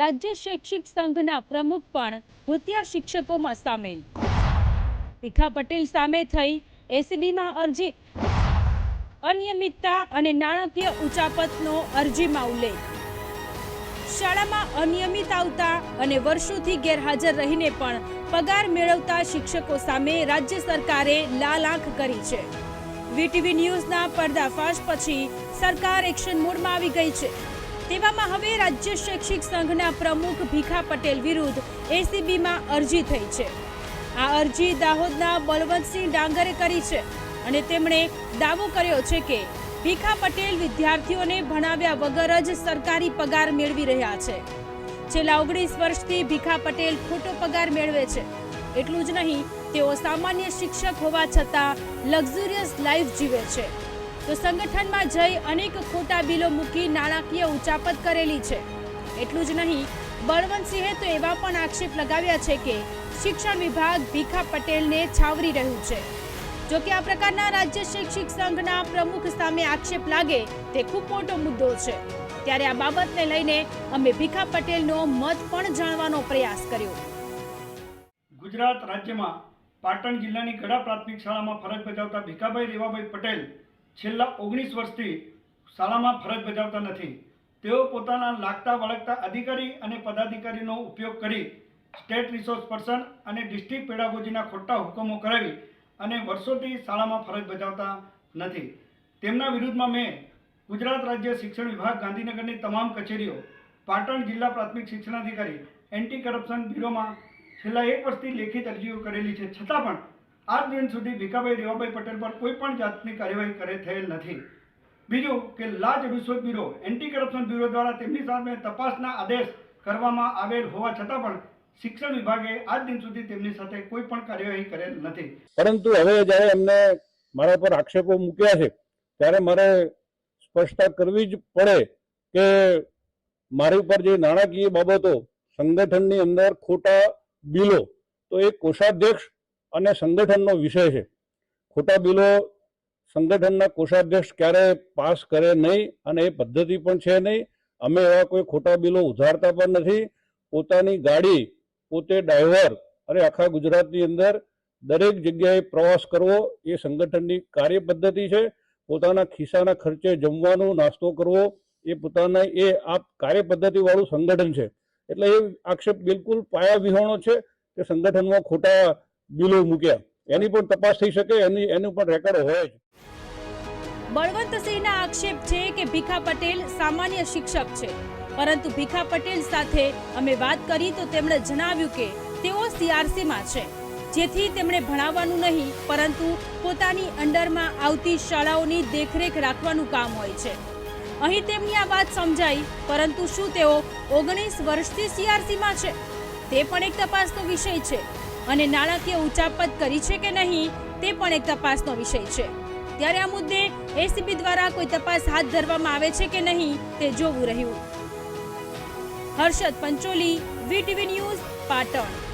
રાજ્ય શૈક્ષિક સંઘના પ્રમુખ પણ ભૂતિયા શિક્ષકોમાં સામેલ. ભીખા પટેલ સામે થઈ એસીબીમાં અરજી. અનિયમિતતા અને નાણાકીય ઉચાપતનો અરજીમાં ઉલ્લેખ. શાળામાં અનિયમિત આવતા અને વર્ષોથી ગેરહાજર રહીને પણ પગાર મેળવતા શિક્ષકો સામે રાજ્ય સરકારે લાલ આંખ કરી છે. વીટીવી ન્યૂઝના પર્દાફાશ પછી સરકાર એક્શન મોડમાં આવી ગઈ છે. તેવામાં હવે રાજ્ય શૈક્ષિક સંઘના પ્રમુખ ભીખા પટેલ વિરુદ્ધ એસીબીમાં અરજી થઈ છે. આ અરજી દાહોદના બળવંતસિંહ ડાંગરે કરી છે અને તેમણે દાવો કર્યો છે કે ભીખા પટેલ વિદ્યાર્થીઓને ભણાવ્યા વગર જ સરકારી પગાર મેળવી રહ્યા છે. છેલ્લા ઓગણીસ વર્ષથી ભીખા પટેલ ખોટો પગાર મેળવે છે. એટલું જ નહીં, તેઓ સામાન્ય શિક્ષક હોવા છતાં લક્ઝુરિયસ લાઈફ જીવે છે. તો સંગઠનમાં જઈ અનેક ખોટા બિલો મૂકી નાણાકીય ઉચાપત કરેલી છે. એટલું જ નહીં, બળવંતસિંહે તો એવા પણ આક્ષેપ લગાવ્યા છે કે શિક્ષણ વિભાગ ભીખા પટેલને છાવરી રહ્યું છે. જો કે આ પ્રકારના રાજ્ય શૈક્ષિક સંઘના પ્રમુખ સામે આક્ષેપ લાગે, તે ખૂબ મોટો મુદ્દો છે. ત્યારે આ બાબતને લઈને અમે ભીખા પટેલનો મત પણ જાણવાનો પ્રયાસ કર્યો. ગુજરાત રાજ્યમાં પાટણ જિલ્લાની ગડા પ્રાથમિક શાળામાં ફરજ બજાવતા ભીખાભાઈ રેવાભાઈ પટેલ છેલ્લા ઓગણીસ વર્ષથી શાળામાં ફરજ બજાવતા નથી. તેઓ પોતાના લાગતા વળગતા અધિકારી અને પદાધિકારીનો ઉપયોગ કરી state resource person and district પેડાગોજીના ખોટા હુકમો કરાવી અને વર્ષોથી શાળામાં ફરજ બજાવતા નથી. તેમના વિરુદ્ધમાં મેં ગુજરાત રાજ્ય શિક્ષણ વિભાગ ગાંધીનગરની તમામ કચેરીઓ, પાટણ જિલ્લા પ્રાથમિક શિક્ષણાધિકારી, એન્ટી કરપ્શન બ્યુરોમાં છેલ્લા એક વર્ષથી લેખિત અરજીઓ કરેલી છે. છતાં પણ આજ દિન સુધી ભીખાભાઈ રેવાભાઈ પટેલ પર કોઈ પણ જાતની કાર્યવાહી કરે થયેલ નથી. બીજું કે લાજ રૂશ્વત બ્યુરો એન્ટી કરપ્શન બ્યુરો દ્વારા તેમની સામે તપાસના આદેશ કરવામાં આવેલ હોવા છતાં પણ શિક્ષણ વિભાગે આજ દિન સુધી તેમની સાથે કોઈ પણ કાર્યવાહી કરેલ નથી. પરંતુ હવે જ્યારે એમને મારા પર આક્ષેપો મૂક્યા છે, ત્યારે મારે સ્પષ્ટતા કરવી જ પડે કે મારી ઉપર જે નાણાકીય બાબતો સંગઠનની અંદર ખોટા બિલો, તો એ કોષાધ્યક્ષ અને સંગઠનનો વિષય છે. ખોટા બિલો સંગઠનના કોષાધ્યક્ષ ક્યારે પાસ કરે નહીં અને એ પદ્ધતિ પણ છે નહીં. અમે એવા કોઈ ખોટા બિલો ઉધારતા પણ નથી. પોતાની ગાડી, પોતે ડ્રાઈવર અને આખા ગુજરાતની અંદર દરેક જગ્યાએ પ્રવાસ કરવો એ સંગઠનની કાર્ય પદ્ધતિ છે. પોતાના ખિસ્સાના ખર્ચે જમવાનું નાસ્તો કરવો એ પોતાના એ આ કાર્ય પદ્ધતિવાળું સંગઠન છે. એટલે એ આક્ષેપ બિલકુલ પાયા વિહોણો છે કે સંગઠનમાં ખોટા બિલો મૂક્યા. એની પણ તપાસ થઈ શકે, એની, એનું પણ રેકોર્ડ હોય જ. બળવંતસિંહના આક્ષેપ છે કે ભીખા પટેલ સામાન્ય શિક્ષક છે. પરંતુ ભીખા પટેલ સાથે અમે વાત કરી તો તેમણે જણાવ્યું કે તેઓ સીઆરસીમાં છે. જેથી તેમણે ભણાવવાનું નહીં, પરંતુ પોતાની અંડરમાં આવતી શાળાઓની દેખરેખ રાખવાનું કામ હોય છે. અહીં તેમની આ વાત સમજાઈ, પરંતુ શું તેઓ ઓગણીસ વર્ષથી સીઆરસીમાં છે? તે પણ એક તપાસનો વિષય છે. અને નાણાકીય ઉચાપત કરી છે કે નહીં, તે પણ એક તપાસનો વિષય છે. ત્યારે આ મુદ્દે એસીબી દ્વારા કોઈ તપાસ હાથ ધરવામાં આવે છે કે નહીં, તે જોવું રહ્યું. Harshad Pancholi, VTV news, Patan.